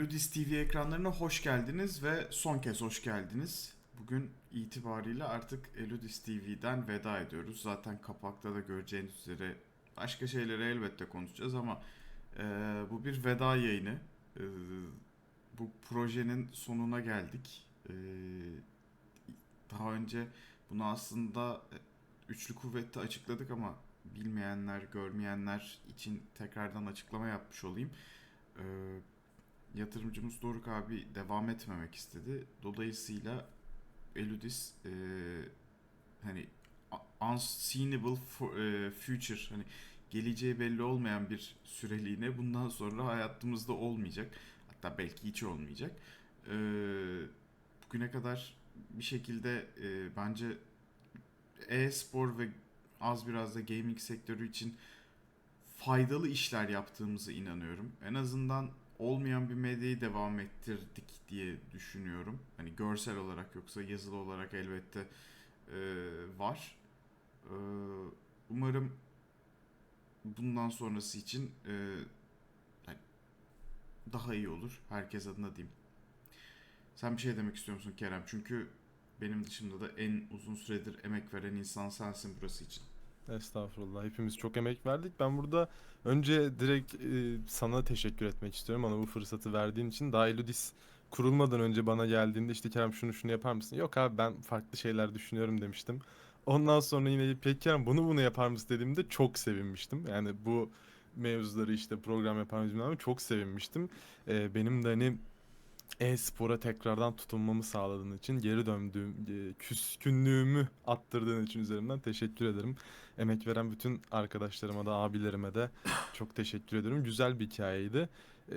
Eludis TV ekranlarına hoş geldiniz ve son kez hoş geldiniz. Bugün itibariyle artık Eludis TV'den veda ediyoruz. Zaten kapakta da göreceğiniz üzere başka şeyleri elbette konuşacağız ama e, bu bir veda yayını. E, bu projenin sonuna geldik. E, daha önce bunu aslında e, Üçlü Kuvvet'te açıkladık ama bilmeyenler, görmeyenler için tekrardan açıklama yapmış olayım. Ee, yatırımcımız Doruk abi devam etmemek istedi. Dolayısıyla Eludis e, hani unseeable for- e, future hani geleceği belli olmayan bir süreliğine bundan sonra hayatımızda olmayacak. Hatta belki hiç olmayacak. Ee, bugüne kadar bir şekilde e, bence e-spor ve az biraz da gaming sektörü için faydalı işler yaptığımıza inanıyorum. En azından olmayan bir medyayı devam ettirdik diye düşünüyorum. Hani görsel olarak yoksa yazılı olarak elbette e, var. E, umarım bundan sonrası için e, hani daha iyi olur. Herkes adına diyeyim. Sen bir şey demek istiyor musun Kerem? Çünkü benim dışımda da en uzun süredir emek veren insan sensin burası için. Estağfurullah. Hepimiz çok emek verdik. Ben burada önce direkt e, sana teşekkür etmek istiyorum. Bana bu fırsatı verdiğin için. Daha Eludis kurulmadan önce bana geldiğinde işte Kerem şunu şunu yapar mısın? Yok abi ben farklı şeyler düşünüyorum demiştim. Ondan sonra yine peki Kerem bunu bunu yapar mısın dediğimde çok sevinmiştim. Yani bu mevzuları işte program yapar mısın çok sevinmiştim. E, benim de hani e-spora tekrardan tutunmamı sağladığın için, geri döndüğüm, e, küskünlüğümü attırdığın için üzerimden teşekkür ederim. Emek veren bütün arkadaşlarıma da, abilerime de çok teşekkür ederim. Güzel bir hikayeydi. E,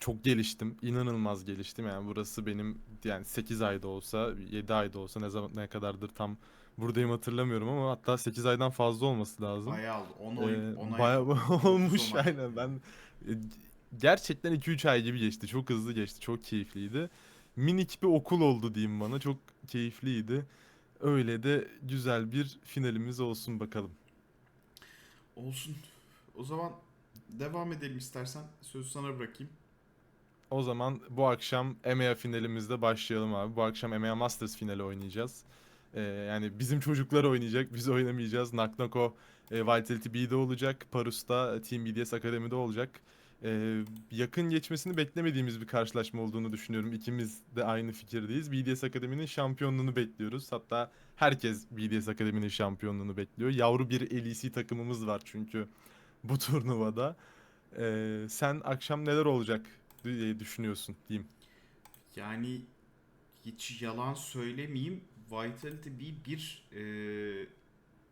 çok geliştim, inanılmaz geliştim. Yani burası benim yani 8 ayda olsa, 7 ayda olsa ne zaman ne kadardır tam buradayım hatırlamıyorum ama hatta 8 aydan fazla olması lazım. Bayağı 10 oyun, Ee, 10 ay. bayağı olmuş ay. aynen ben e, gerçekten 2-3 ay gibi geçti. Çok hızlı geçti. Çok keyifliydi. Minik bir okul oldu diyeyim bana. Çok keyifliydi. Öyle de güzel bir finalimiz olsun bakalım. Olsun. O zaman devam edelim istersen. Sözü sana bırakayım. o zaman bu akşam EMEA finalimizde başlayalım abi. Bu akşam EMEA Masters finali oynayacağız. Ee, yani bizim çocuklar oynayacak biz oynamayacağız. Naknako e, Vitality B'de olacak. Parus'ta Team BDS Akademi'de olacak Ee, yakın geçmesini beklemediğimiz bir karşılaşma olduğunu düşünüyorum. İkimiz de aynı fikirdeyiz. BDS Akademi'nin şampiyonluğunu bekliyoruz. Hatta herkes BDS Akademi'nin şampiyonluğunu bekliyor. Yavru bir LEC takımımız var çünkü bu turnuvada. Ee, sen akşam neler olacak diye düşünüyorsun diyeyim. Yani hiç yalan söylemeyeyim. Vitality B bir e,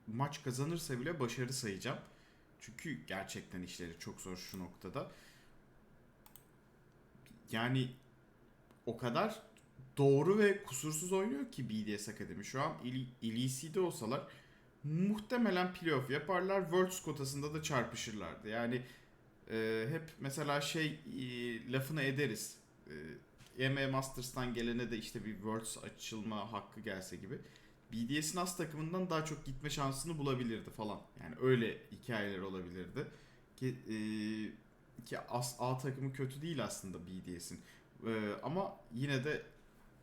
maç kazanırsa bile başarı sayacağım. Çünkü gerçekten işleri çok zor şu noktada. Yani o kadar doğru ve kusursuz oynuyor ki BDS Akademi. Şu an LEC'de olsalar muhtemelen playoff yaparlar. Worlds kotasında da çarpışırlardı. Yani e, hep mesela şey e, lafını ederiz. E, EME Masters'tan gelene de işte bir Worlds açılma hakkı gelse gibi. BDS'in as takımından daha çok gitme şansını bulabilirdi falan. Yani öyle hikayeler olabilirdi. Ki, e, ki as, A takımı kötü değil aslında BDS'in. E, ama yine de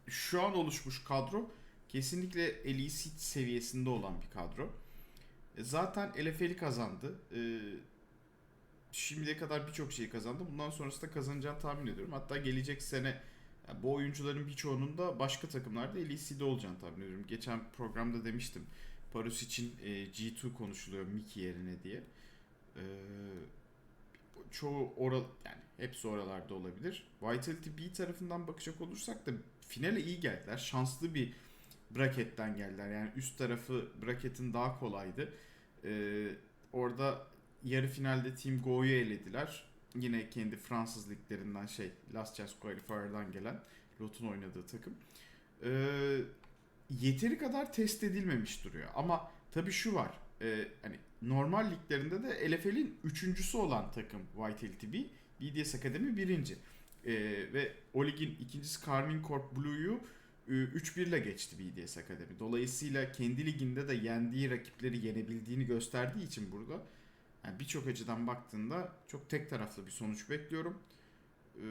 şu an oluşmuş kadro kesinlikle LEC seviyesinde olan bir kadro. E, zaten LFL'i kazandı. E, şimdiye kadar birçok şeyi kazandı. Bundan sonrası da kazanacağını tahmin ediyorum. Hatta gelecek sene yani bu oyuncuların birçoğunun da başka takımlarda LEC'de olacağını tahmin ediyorum. Geçen programda demiştim. Parus için e, G2 konuşuluyor Mickey yerine diye. E, çoğu oral yani hepsi oralarda olabilir. Vitality B tarafından bakacak olursak da finale iyi geldiler. Şanslı bir braketten geldiler. Yani üst tarafı braketin daha kolaydı. E, orada yarı finalde Team Go'yu elediler. Yine kendi Fransız liglerinden şey Last Chance Qualifier'dan gelen Lot'un oynadığı takım. Ee, yeteri kadar test edilmemiş duruyor. Ama tabii şu var. e, hani normal liglerinde de LFL'in üçüncüsü olan takım Vitality B. BDS Akademi birinci. Ee, ve o ligin ikincisi Carmine Corp Blue'yu e, 3-1 ile geçti BDS Akademi. Dolayısıyla kendi liginde de yendiği rakipleri yenebildiğini gösterdiği için burada yani birçok açıdan baktığında çok tek taraflı bir sonuç bekliyorum. Ee,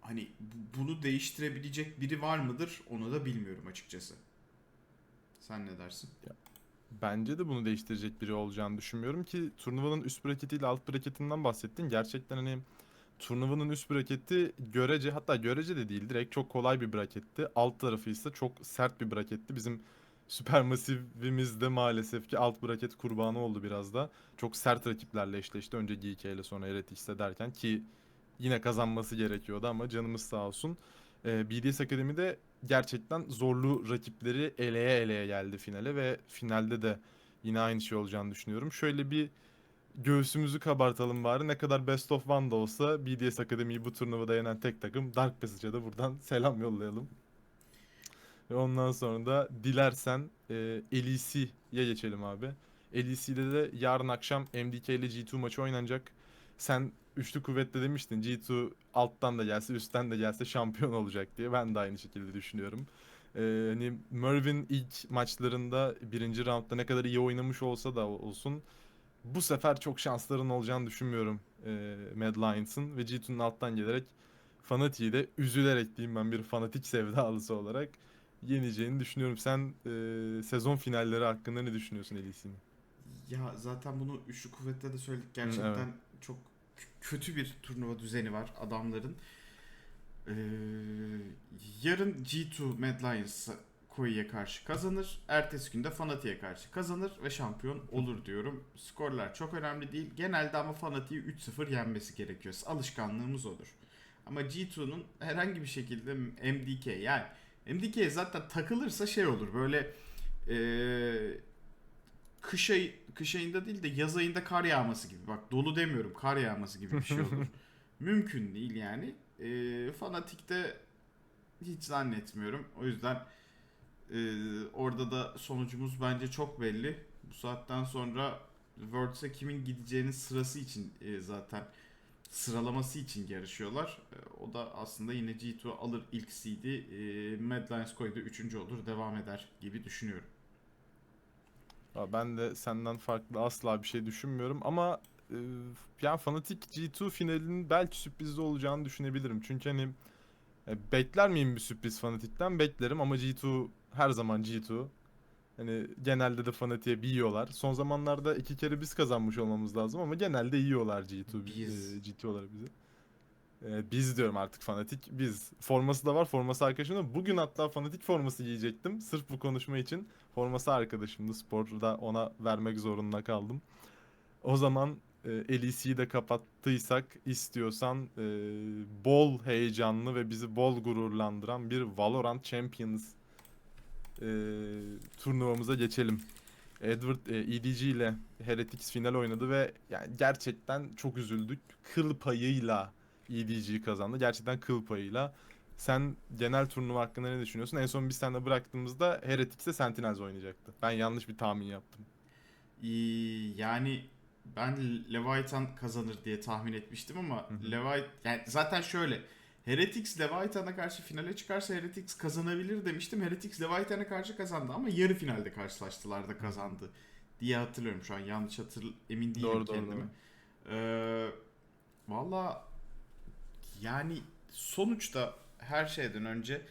hani bu- bunu değiştirebilecek biri var mıdır onu da bilmiyorum açıkçası. Sen ne dersin? Bence de bunu değiştirecek biri olacağını düşünmüyorum ki turnuvanın üst braketiyle alt braketinden bahsettin. Gerçekten hani turnuvanın üst braketi görece hatta görece de değil direkt çok kolay bir braketti. Alt tarafı ise çok sert bir braketti. Bizim Supermassive'imiz de maalesef ki alt braket kurbanı oldu biraz da. Çok sert rakiplerle eşleşti. Önce GK ile sonra Heretics'te derken ki yine kazanması gerekiyordu ama canımız sağ olsun. Ee, BDS Akademi'de gerçekten zorlu rakipleri eleye eleye geldi finale ve finalde de yine aynı şey olacağını düşünüyorum. Şöyle bir göğsümüzü kabartalım bari. Ne kadar best of one da olsa BDS Akademi'yi bu turnuvada yenen tek takım Dark Passage'a da buradan selam yollayalım. Ve ondan sonra da dilersen e, LEC'ye geçelim abi. LEC'de de yarın akşam MDK ile G2 maçı oynanacak. Sen üçlü kuvvetle demiştin G2 alttan da gelse üstten de gelse şampiyon olacak diye. Ben de aynı şekilde düşünüyorum. Ee, hani Mervin ilk maçlarında birinci roundda ne kadar iyi oynamış olsa da olsun bu sefer çok şansların olacağını düşünmüyorum e, Mad Lions'ın ve G2'nun alttan gelerek Fanatic'i de üzülerek diyeyim ben bir fanatik sevdalısı olarak yeneceğini düşünüyorum. Sen e, sezon finalleri hakkında ne düşünüyorsun Elis'in? Ya zaten bunu üçlü kuvvette de söyledik. Gerçekten evet. çok kötü bir turnuva düzeni var adamların. Ee, yarın G2 Mad Lions Koi'ye karşı kazanır. Ertesi günde Fnatic'e karşı kazanır ve şampiyon olur diyorum. Skorlar çok önemli değil. Genelde ama Fnatic'i 3-0 yenmesi gerekiyor. Alışkanlığımız odur. Ama G2'nun herhangi bir şekilde MDK yani MDK zaten takılırsa şey olur böyle eee kış, ayı, kış ayında değil de yaz ayında kar yağması gibi. Bak dolu demiyorum kar yağması gibi bir şey olur. Mümkün değil yani. Eee Fanatik'te hiç zannetmiyorum. O yüzden eee, orada da sonucumuz bence çok belli. Bu saatten sonra Worlds'e kimin gideceğinin sırası için eee, zaten sıralaması için yarışıyorlar. Eee, o da aslında yine G2 alır ilk seed'i. Eee Mad Lions Koi'de 3. olur devam eder gibi düşünüyorum. Ben de senden farklı asla bir şey düşünmüyorum ama e, yani Fnatic G2 finalinin belki sürprizli olacağını düşünebilirim. Çünkü hani e, bekler miyim bir sürpriz Fnatic'ten? Beklerim ama G2 her zaman G2. Hani genelde de Fnatic'e bir yiyorlar. Son zamanlarda iki kere biz kazanmış olmamız lazım ama genelde yiyorlar G2 bi- Biz. e, GT olarak bizi. E, biz diyorum artık Fnatic biz. Forması da var. Forması arkadaşımda. Bugün hatta Fnatic forması giyecektim. Sırf bu konuşma için. Forması arkadaşımdı. Sporda ona vermek zorunda kaldım. O zaman e, LEC'yi de kapattıysak istiyorsan e, bol heyecanlı ve bizi bol gururlandıran bir Valorant Champions e, turnuvamıza geçelim. Edward e, EDG ile Heretics final oynadı ve yani gerçekten çok üzüldük. Kıl payıyla EDG kazandı. Gerçekten kıl payıyla. Sen genel turnuva hakkında ne düşünüyorsun? En son biz seninle bıraktığımızda Heretics'te Sentinels oynayacaktı. Ben yanlış bir tahmin yaptım. İyi, yani ben Leviathan kazanır diye tahmin etmiştim ama. Levit yani zaten şöyle Heretics Leviathan'a karşı finale çıkarsa Heretics kazanabilir demiştim. Heretics Leviathan'a karşı kazandı ama yarı finalde karşılaştılar da kazandı diye hatırlıyorum şu an. Yanlış hatır emin değilim Doğru, doğru, kendime. doğru. Ee, Valla yani sonuçta her şeyden önce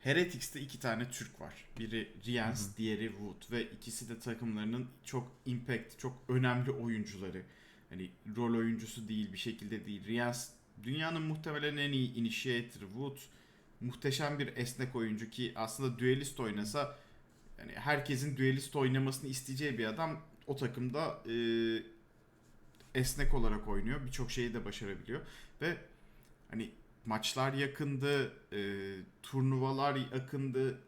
Heretics'te iki tane Türk var. Biri Riens, diğeri Wood ve ikisi de takımlarının çok impact, çok önemli oyuncuları. Hani rol oyuncusu değil, bir şekilde değil. Riens dünyanın muhtemelen en iyi initiator. Wood muhteşem bir esnek oyuncu ki aslında duelist oynasa yani herkesin duelist oynamasını isteyeceği bir adam o takımda e, esnek olarak oynuyor. Birçok şeyi de başarabiliyor ve hani maçlar yakındı, e, turnuvalar yakındı.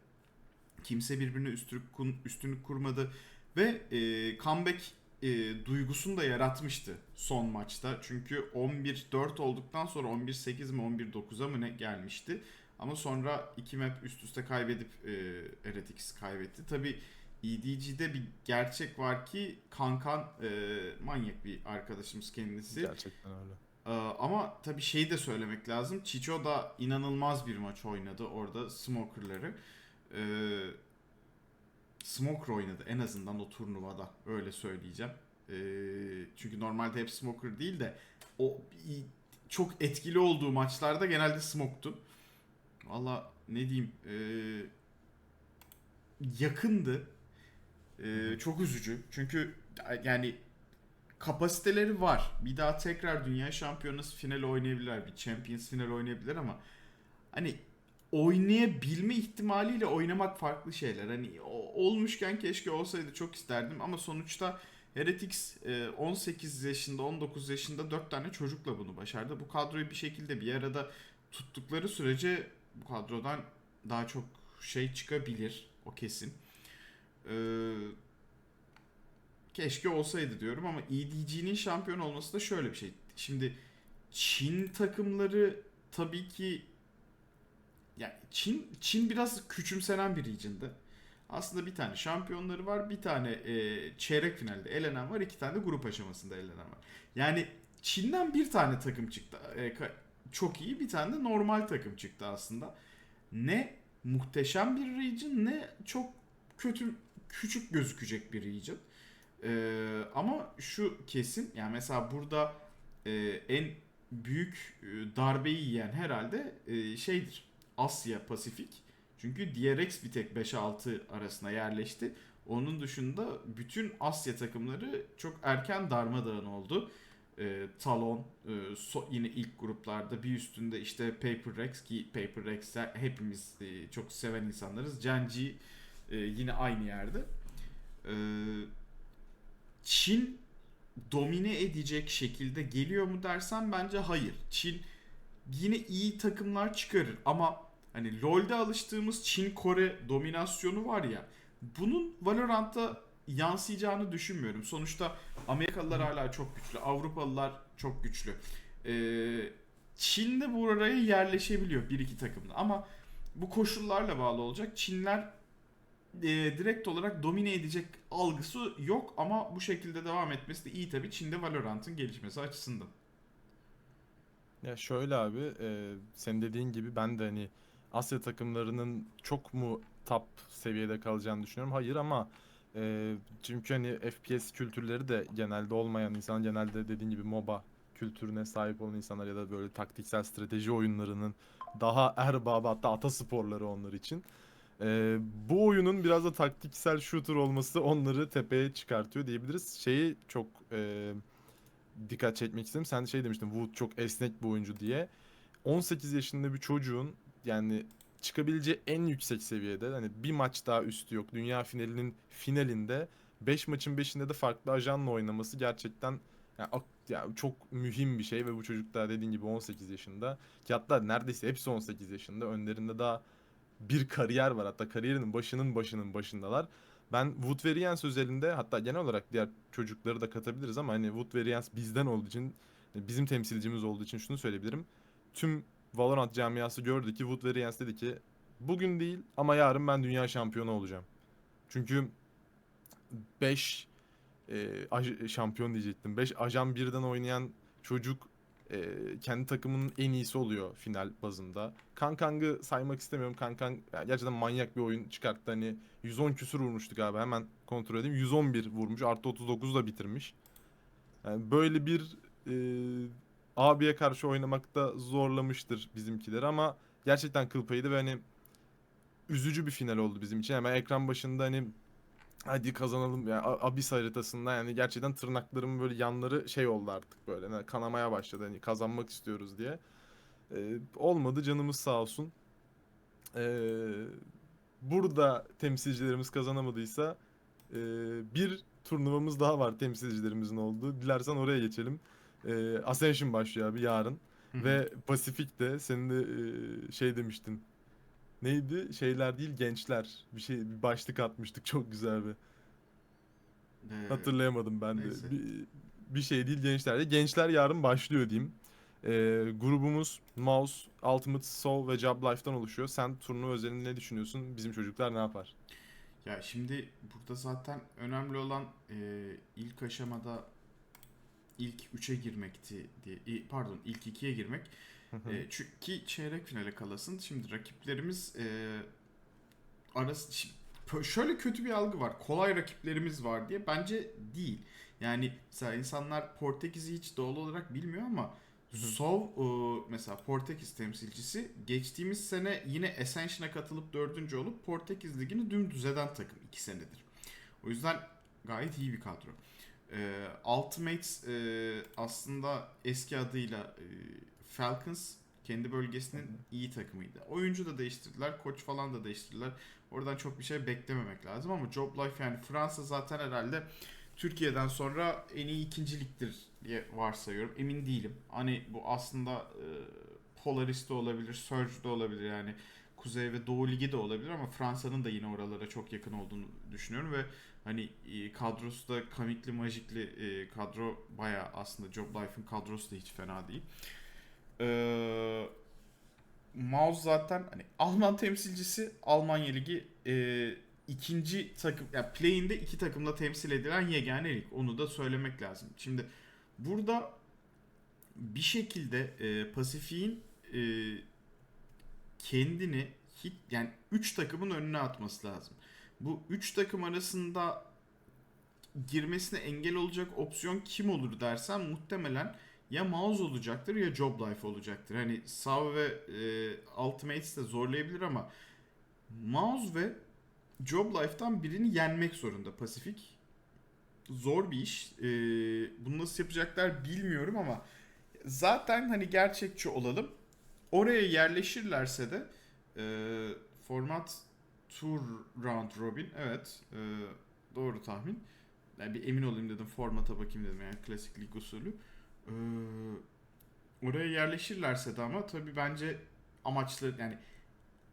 Kimse birbirine üstünlük, üstünlük kurmadı ve e, comeback e, duygusunu da yaratmıştı son maçta. Çünkü 11-4 olduktan sonra 11-8 mi 11-9'a mı ne gelmişti. Ama sonra iki map üst üste kaybedip e, Heretics kaybetti. Tabi EDG'de bir gerçek var ki Kankan e, manyak bir arkadaşımız kendisi. Gerçekten öyle. Ee, ama tabii şeyi de söylemek lazım. Çiço da inanılmaz bir maç oynadı orada Smoker'ları. Ee, Smoker oynadı en azından o turnuvada öyle söyleyeceğim. Ee, çünkü normalde hep Smoker değil de o çok etkili olduğu maçlarda genelde Smoke'tu. Valla ne diyeyim e, yakındı. E, çok üzücü. Çünkü yani kapasiteleri var. Bir daha tekrar dünya şampiyonası finali oynayabilirler. Bir Champions finali oynayabilir ama hani oynayabilme ihtimaliyle oynamak farklı şeyler. Hani olmuşken keşke olsaydı çok isterdim ama sonuçta Heretics e, 18 yaşında 19 yaşında 4 tane çocukla bunu başardı. Bu kadroyu bir şekilde bir arada tuttukları sürece bu kadrodan daha çok şey çıkabilir. O kesin. Ee, keşke olsaydı diyorum ama EDG'nin şampiyon olması da şöyle bir şey. Şimdi Çin takımları tabii ki yani Çin Çin biraz küçümsenen bir region'dı. Aslında bir tane şampiyonları var, bir tane e, çeyrek finalde elenen var, iki tane de grup aşamasında elenen var. Yani Çin'den bir tane takım çıktı. E, çok iyi bir tane de normal takım çıktı aslında. Ne muhteşem bir region ne çok kötü küçük gözükecek bir region. Ee, ama şu kesin yani mesela burada e, en büyük e, darbeyi yiyen herhalde e, şeydir. Asya Pasifik. Çünkü DRX bir tek 5'e 6 arasına yerleşti. Onun dışında bütün Asya takımları çok erken darmadağın oldu. E, Talon e, so- yine ilk gruplarda bir üstünde işte Paper Rex ki Paper Rex'e hepimiz e, çok seven insanlarız. Genji e, yine aynı yerde. E, Çin domine edecek şekilde geliyor mu dersen bence hayır. Çin yine iyi takımlar çıkarır ama hani LoL'de alıştığımız Çin Kore dominasyonu var ya bunun Valorant'ta yansıyacağını düşünmüyorum. Sonuçta Amerikalılar hala çok güçlü, Avrupalılar çok güçlü. Ee, Çin de buraya yerleşebiliyor bir iki takımda ama bu koşullarla bağlı olacak. Çinler e, direkt olarak domine edecek algısı yok ama bu şekilde devam etmesi de iyi tabii Çin'de Valorant'ın gelişmesi açısından. Ya şöyle abi, e, senin dediğin gibi ben de hani Asya takımlarının çok mu top seviyede kalacağını düşünüyorum. Hayır ama e, çünkü hani FPS kültürleri de genelde olmayan insan, genelde dediğin gibi MOBA kültürüne sahip olan insanlar ya da böyle taktiksel strateji oyunlarının daha erbabı hatta atasporları onlar için. E, bu oyunun biraz da taktiksel shooter olması onları tepeye çıkartıyor diyebiliriz. Şeyi çok e, dikkat çekmek istedim. Sen şey demiştin Wood çok esnek bir oyuncu diye. 18 yaşında bir çocuğun yani çıkabileceği en yüksek seviyede hani bir maç daha üstü yok. Dünya finalinin finalinde 5 maçın 5'inde de farklı ajanla oynaması gerçekten yani, ya çok mühim bir şey ve bu çocuk da dediğin gibi 18 yaşında. Ki hatta neredeyse hepsi 18 yaşında. Önlerinde daha bir kariyer var. Hatta kariyerinin başının başının başındalar. Ben Wood ve Riens özelinde hatta genel olarak diğer çocukları da katabiliriz ama hani Wood ve Riens bizden olduğu için bizim temsilcimiz olduğu için şunu söyleyebilirim. Tüm Valorant camiası gördü ki Wood ve dedi ki bugün değil ama yarın ben dünya şampiyonu olacağım. Çünkü 5 şampiyon diyecektim. 5 ajan birden oynayan çocuk e, kendi takımının en iyisi oluyor final bazında. Kankang'ı saymak istemiyorum. Kankang yani gerçekten manyak bir oyun çıkarttı. Hani 110 küsür vurmuştu galiba. Hemen kontrol edeyim. 111 vurmuş. Artı 39 da bitirmiş. Yani böyle bir e, abiye karşı oynamakta zorlamıştır bizimkileri ama gerçekten kıl payıydı ve hani üzücü bir final oldu bizim için. Hemen ekran başında hani hadi kazanalım ya A- Abyss haritasında yani gerçekten tırnaklarımın böyle yanları şey oldu artık böyle hani kanamaya başladı hani kazanmak istiyoruz diye. Ee, olmadı canımız sağ olsun. Ee, burada temsilcilerimiz kazanamadıysa e, bir turnuvamız daha var temsilcilerimizin olduğu. Dilersen oraya geçelim. Ee, Ascension başlıyor abi yarın. Ve Pasifik'te senin de e, şey demiştin. Neydi? Şeyler değil gençler. Bir şey bir başlık atmıştık çok güzel bir. Ee, Hatırlayamadım ben de. neyse. Bir, bir şey değil gençler de. Gençler yarın başlıyor diyeyim. Ee, grubumuz Mouse, Ultimate Soul ve Job Life'dan oluşuyor. Sen turnuva özelinde ne düşünüyorsun? Bizim çocuklar ne yapar? Ya şimdi burada zaten önemli olan e, ilk aşamada ilk 3'e girmekti diye pardon ilk 2'ye girmek. E, çünkü çeyrek finale kalasın. Şimdi rakiplerimiz e, arası şöyle kötü bir algı var. Kolay rakiplerimiz var diye. Bence değil. Yani mesela insanlar Portekiz'i hiç doğal olarak bilmiyor ama Sov mesela Portekiz temsilcisi geçtiğimiz sene yine Ascension'a katılıp dördüncü olup Portekiz Ligi'ni dümdüz eden takım iki senedir. O yüzden gayet iyi bir kadro. E, Ultimates e, aslında eski adıyla e, Falcons kendi bölgesinin iyi takımıydı. Oyuncu da değiştirdiler, koç falan da değiştirdiler. Oradan çok bir şey beklememek lazım ama Job Life yani Fransa zaten herhalde Türkiye'den sonra en iyi ikinci ligdir diye varsayıyorum. Emin değilim. Hani bu aslında e, Polaris de olabilir, Surge de olabilir yani Kuzey ve Doğu Ligi de olabilir ama Fransa'nın da yine oralara çok yakın olduğunu düşünüyorum ve hani e, kadrosu da kamikli majikli e, kadro baya aslında Job Life'ın kadrosu da hiç fena değil. Eee Maus zaten hani Alman temsilcisi Almanya Ligi e, ikinci takım ya play'inde iki takımla temsil edilen yegane lig. Onu da söylemek lazım. Şimdi burada bir şekilde e, Pasifik'in e, kendini hit yani 3 takımın önüne atması lazım. Bu 3 takım arasında girmesine engel olacak opsiyon kim olur dersen muhtemelen ya Mouse olacaktır ya Job Life olacaktır. Hani Sav ve e, Ultimates de zorlayabilir ama Mouse ve Job Life'tan birini yenmek zorunda Pasifik. Zor bir iş. E, bunu nasıl yapacaklar bilmiyorum ama zaten hani gerçekçi olalım. Oraya yerleşirlerse de e, format Tour Round Robin evet e, doğru tahmin. Yani bir emin olayım dedim formata bakayım dedim yani klasik lig usulü. Ee, oraya yerleşirlerse de ama tabii bence amaçları yani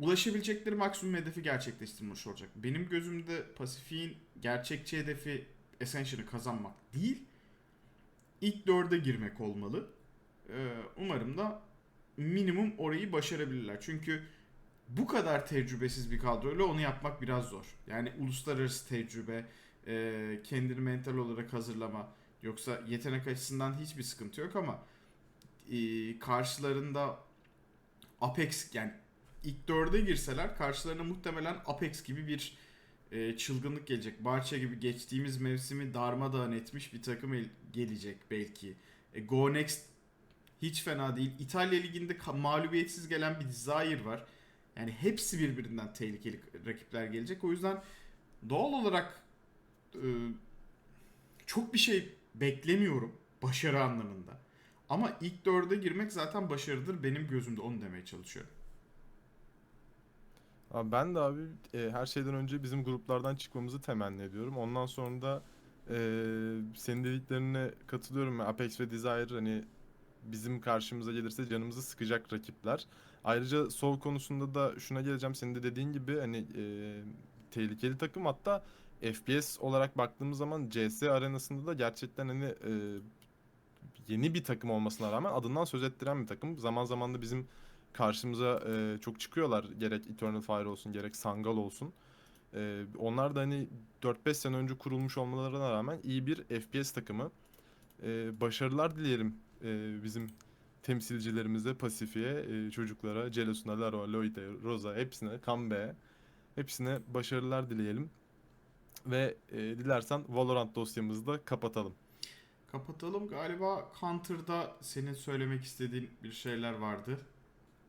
ulaşabilecekleri maksimum hedefi gerçekleştirmiş olacak. Benim gözümde Pasifik'in gerçekçi hedefi Ascension'ı kazanmak değil, ilk dörde girmek olmalı. Ee, umarım da minimum orayı başarabilirler. Çünkü bu kadar tecrübesiz bir kadroyla onu yapmak biraz zor. Yani uluslararası tecrübe, e, kendini mental olarak hazırlama, Yoksa yetenek açısından hiçbir sıkıntı yok ama e, karşılarında Apex yani ilk dörde girseler karşılarına muhtemelen Apex gibi bir e, çılgınlık gelecek. Barça gibi geçtiğimiz mevsimi darmadağın etmiş bir takım el- gelecek belki. E, Go Next hiç fena değil. İtalya Ligi'nde mağlubiyetsiz gelen bir Desire var. Yani hepsi birbirinden tehlikeli rakipler gelecek. O yüzden doğal olarak e, çok bir şey beklemiyorum başarı anlamında. Ama ilk dörde girmek zaten başarıdır benim gözümde onu demeye çalışıyorum. Abi ben de abi e, her şeyden önce bizim gruplardan çıkmamızı temenni ediyorum. Ondan sonra da e, senin dediklerine katılıyorum. Apex ve Desire hani bizim karşımıza gelirse canımızı sıkacak rakipler. Ayrıca Sol konusunda da şuna geleceğim. Senin de dediğin gibi hani e, tehlikeli takım hatta FPS olarak baktığımız zaman CS arenasında da gerçekten hani e, yeni bir takım olmasına rağmen adından söz ettiren bir takım. Zaman zaman da bizim karşımıza e, çok çıkıyorlar. Gerek Eternal Fire olsun gerek Sangal olsun. E, onlar da hani 4-5 sene önce kurulmuş olmalarına rağmen iyi bir FPS takımı. E, başarılar dileyelim e, bizim temsilcilerimize, Pasifik'e, e, çocuklara, Celos'una, Laro, Loite, Rosa hepsine, Kambe'ye hepsine başarılar dileyelim. Ve e, dilersen Valorant dosyamızı da kapatalım. Kapatalım. Galiba Counter'da senin söylemek istediğin bir şeyler vardı.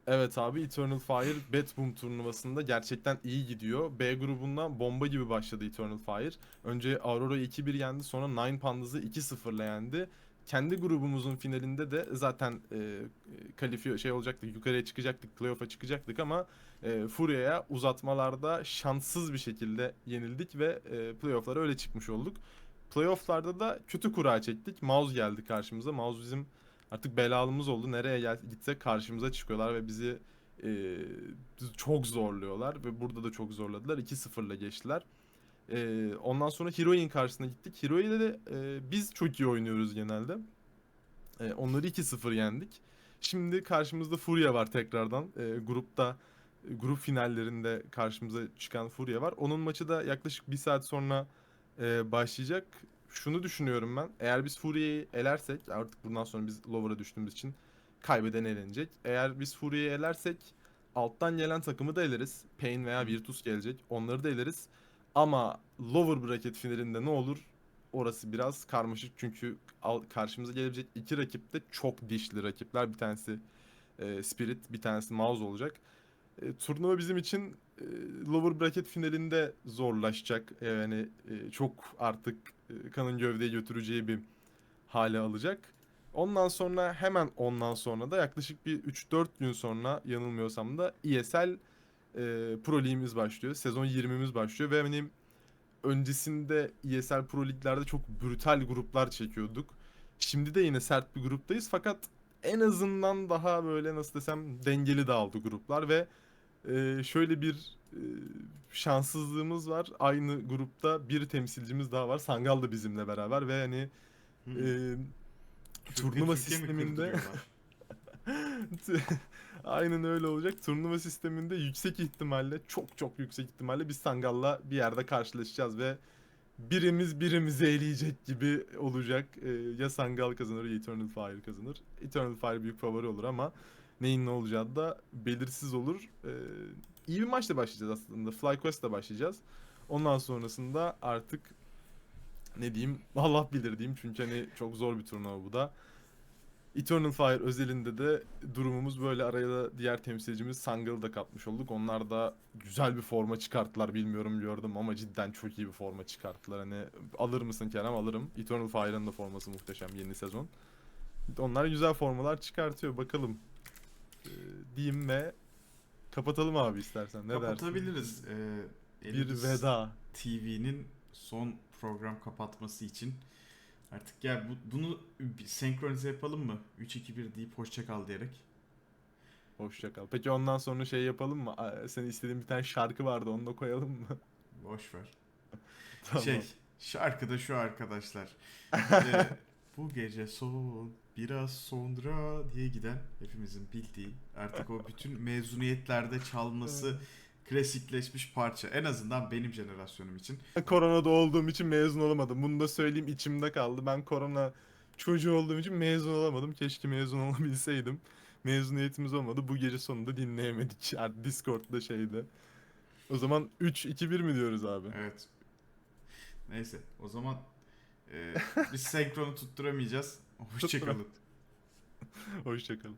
Evet abi Eternal Fire Bad Boom turnuvasında gerçekten iyi gidiyor. B grubundan bomba gibi başladı Eternal Fire. Önce Aurora'yı 2-1 yendi sonra Nine Pandas'ı 2-0'la yendi. Kendi grubumuzun finalinde de zaten e, kalifiye şey olacaktık, yukarıya çıkacaktık, playoff'a çıkacaktık ama e, Furia'ya uzatmalarda şanssız bir şekilde yenildik ve e, playoff'lara öyle çıkmış olduk. Playoff'larda da kötü kura çektik. Mouse geldi karşımıza. Mouse bizim artık belalımız oldu. Nereye gel gitsek karşımıza çıkıyorlar ve bizi e, çok zorluyorlar ve burada da çok zorladılar. 2-0'la geçtiler. E, ondan sonra Heroin karşısına gittik. Heroin'de de e, biz çok iyi oynuyoruz genelde. E, onları 2-0 yendik. Şimdi karşımızda Furia var tekrardan. E, grupta grup finallerinde karşımıza çıkan Furia var. Onun maçı da yaklaşık bir saat sonra e, başlayacak. Şunu düşünüyorum ben. Eğer biz Furia'yı elersek artık bundan sonra biz Lower'a düştüğümüz için kaybeden elenecek. Eğer biz Furia'yı elersek alttan gelen takımı da eleriz. Pain veya Virtus gelecek. Onları da eleriz. Ama lower bracket finalinde ne olur? orası biraz karmaşık çünkü al- karşımıza gelebilecek iki rakip de çok dişli rakipler. Bir tanesi e, Spirit, bir tanesi Mouse olacak. E, turnuva bizim için e, lower bracket finalinde zorlaşacak. Yani e, çok artık e, kanın gövdeyi götüreceği bir hale alacak. Ondan sonra hemen ondan sonra da yaklaşık bir 3-4 gün sonra yanılmıyorsam da ESL e, Pro Lig'imiz başlıyor. Sezon 20'miz başlıyor ve benim öncesinde ESL Pro Lig'lerde çok brutal gruplar çekiyorduk. Şimdi de yine sert bir gruptayız fakat en azından daha böyle nasıl desem dengeli dağıldı gruplar ve e, şöyle bir e, şanssızlığımız var. Aynı grupta bir temsilcimiz daha var. Sangal da bizimle beraber ve hani Hı. e, turnuva Türkiye mi sisteminde? Aynen öyle olacak. Turnuva sisteminde yüksek ihtimalle, çok çok yüksek ihtimalle biz Sangal'la bir yerde karşılaşacağız ve birimiz birimizi eleyecek gibi olacak. Ee, ya Sangal kazanır ya Eternal Fire kazanır. Eternal Fire büyük favori olur ama neyin ne olacağı da belirsiz olur. Ee, iyi bir maçla başlayacağız aslında. FlyQuest'la başlayacağız. Ondan sonrasında artık ne diyeyim Allah bilir diyeyim çünkü hani çok zor bir turnuva bu da. Eternal Fire özelinde de durumumuz böyle araya da diğer temsilcimiz Sangal'ı da katmış olduk. Onlar da güzel bir forma çıkarttılar bilmiyorum gördüm ama cidden çok iyi bir forma çıkarttılar. Hani alır mısın Kerem alırım. Eternal Fire'ın da forması muhteşem yeni sezon. Onlar güzel formalar çıkartıyor bakalım. Ee, diyeyim ve kapatalım abi istersen ne dersin? Kapatabiliriz. Ee, Bir veda. TV'nin son program kapatması için artık ya bu, bunu senkronize yapalım mı? 3-2-1 deyip hoşça kal diyerek. Hoşça kal. Peki ondan sonra şey yapalım mı? Aa, Senin istediğin bir tane şarkı vardı onu da koyalım mı? Boş ver. tamam. Şey, şarkıda şu arkadaşlar. Ee, bu gece son biraz sonra diye giden hepimizin bildiği artık o bütün mezuniyetlerde çalması klasikleşmiş parça. En azından benim jenerasyonum için. Koronada olduğum için mezun olamadım. Bunu da söyleyeyim içimde kaldı. Ben korona çocuğu olduğum için mezun olamadım. Keşke mezun olabilseydim. Mezuniyetimiz olmadı. Bu gece sonunda dinleyemedik. Yani Discord'da şeyde. O zaman 3-2-1 mi diyoruz abi? Evet. Neyse o zaman e, biz senkronu tutturamayacağız. Hoşçakalın. Hoşçakalın.